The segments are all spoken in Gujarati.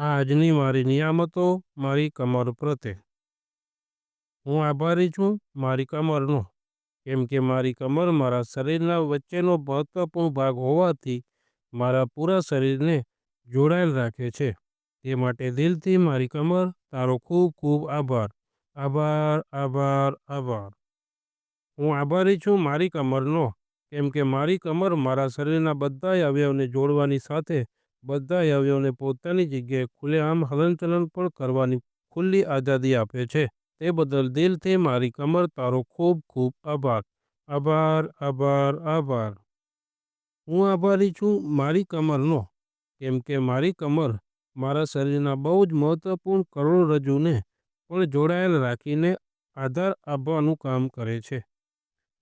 આજની મારી નિયામતો મારી કમર પ્રત્યે. હું આભારી છું મારી કમરનો, કેમ કે મારી કમર મારા શરીરના વચ્ચેનો મહત્વપૂર્ણ ભાગ હોવાથી મારા પૂરા શરીરને જોડાયેલ રાખે છે. તે માટે દિલથી મારી કમર, તારો ખૂબ ખૂબ આભાર. આભાર આભાર આભાર. હું આભારી છું મારી કમરનો, કેમ કે મારી કમર મારા શરીરના બધા અવયવને જોડવાની સાથે બધા અવયવને પોતાની જગ્યાએ ખુલ્લેઆમ હલનચલન પણ કરવાની ખુલ્લી આઝાદી આપે છે. તે બદલ દિલથી મારી કમર, તારો ખૂબ ખૂબ આભાર. આભાર આભાર આભાર. હું આભારી છું મારી કમરનો. કેમ કે મારી કમર મારા શરીરના બહુ જ મહત્વપૂર્ણ કરોડરજ્જુને પણ જોડાયેલ રાખીને આધાર આપવાનું કામ કરે છે.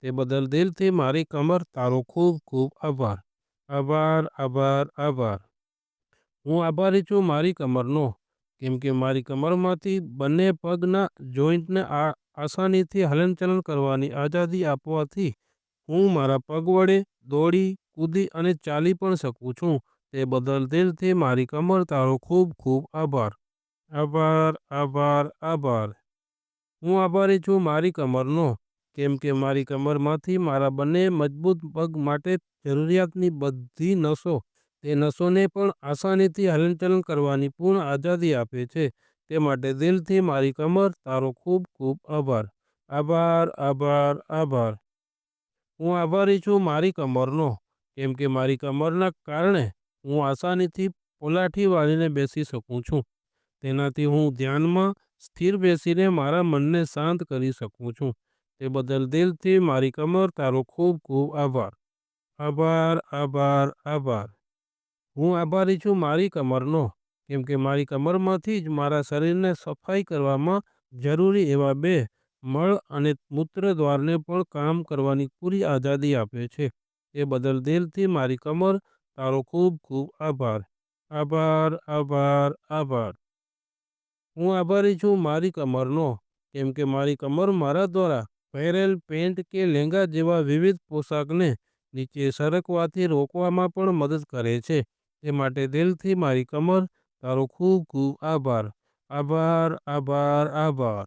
તે બદલ દિલથી મારી કમર, તારો ખૂબ ખૂબ આભાર. આભાર આભાર આભાર. હું આભારી છું મારી કમરનો. કેમ કે મારી કમરમાંથી બંને પગના જોઈન્ટને આસાનીથી હલનચલન કરવાની આઝાદી આપવાથી હું મારા પગ વડે દોડી, કૂદી અને ચાલી પણ શકું છું. તે બદલ દિલથી મારી કમર, તારો ખૂબ ખૂબ આભાર. આભાર આભાર આભાર. હું આભારી છું મારી કમરનો. કેમ કે મારી કમરમાંથી મારા બંને મજબૂત પગ માટે જરૂરિયાતની બધી નસો તે નસોને પણ આસાનીથી હલનચલન કરવાની પૂર્ણ આઝાદી આપે છે. તે માટે દિલથી મારી કમર, તારો ખૂબ ખૂબ આભાર. આભાર આભાર આભાર. હું આભારી છું મારી કમરનો, કેમ કે મારી કમરના કારણે હું આસાનીથી પોલાઠી વાળીને બેસી શકું છું. તેનાથી હું ધ્યાનમાં સ્થિર બેસીને મારા મનને શાંત કરી શકું છું. તે બદલ દિલથી મારી કમર, તારો ખૂબ ખૂબ આભાર. આભાર આભાર આભાર. હું આભારી છું મારી કમરનો, કેમ કે મારી કમરમાંથી જ મારા શરીરને સફાઈ કરવામાં જરૂરી એવા બે મળ અને મૂત્ર દ્વારને પણ કામ કરવાની પૂરી આઝાદી આપે છે. એ બદલ દિલથી મારી કમર, તારો ખૂબ ખૂબ આભાર. આભાર આભાર આભાર. હું આભારી છું મારી કમરનો, કેમ કે મારી કમર મારા દ્વારા પહેરેલ પેન્ટ કે લેંગા જેવા વિવિધ પોશાકને નીચે સરકવાથી રોકવામાં પણ મદદ કરે છે. તે માટે દિલથી મારી કમર, તારો ખૂબ ખૂબ આભાર. આભાર આભાર આભાર.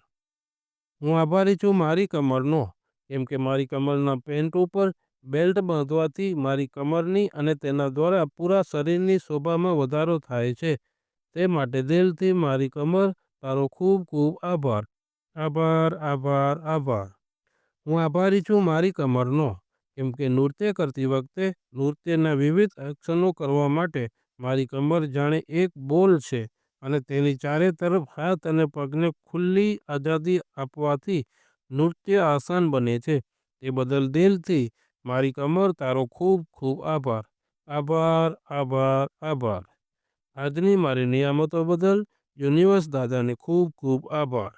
હું આભારી છું મારી કમરનો, કેમ કે મારી કમરના પેન્ટ ઉપર બેલ્ટ બાંધવાથી મારી કમરની અને તેના દ્વારા પૂરા શરીરની શોભામાં વધારો થાય છે. તે માટે દિલથી મારી કમર, તારો ખૂબ ખૂબ આભાર. આભાર આભાર આભાર. હું આભારી છું મારી કમરનો. કેમ કે નૃત્ય કરતી વખતે નૃત્યના વિવિધ એક્શનો કરવા માટે મારી કમર જાણે એક બોલ છે અને તેની ચારે તરફ હાથ અને પગને ખુલ્લી આઝાદી આપવાથી નૃત્ય આસાન બને છે. તે બદલ દિલથી મારી કમર, તારો ખૂબ ખૂબ આભાર. આભાર આભાર આભાર. આજની મારી નિયામતો બદલ યુનિવર્સ દાદાને ખૂબ ખૂબ આભાર.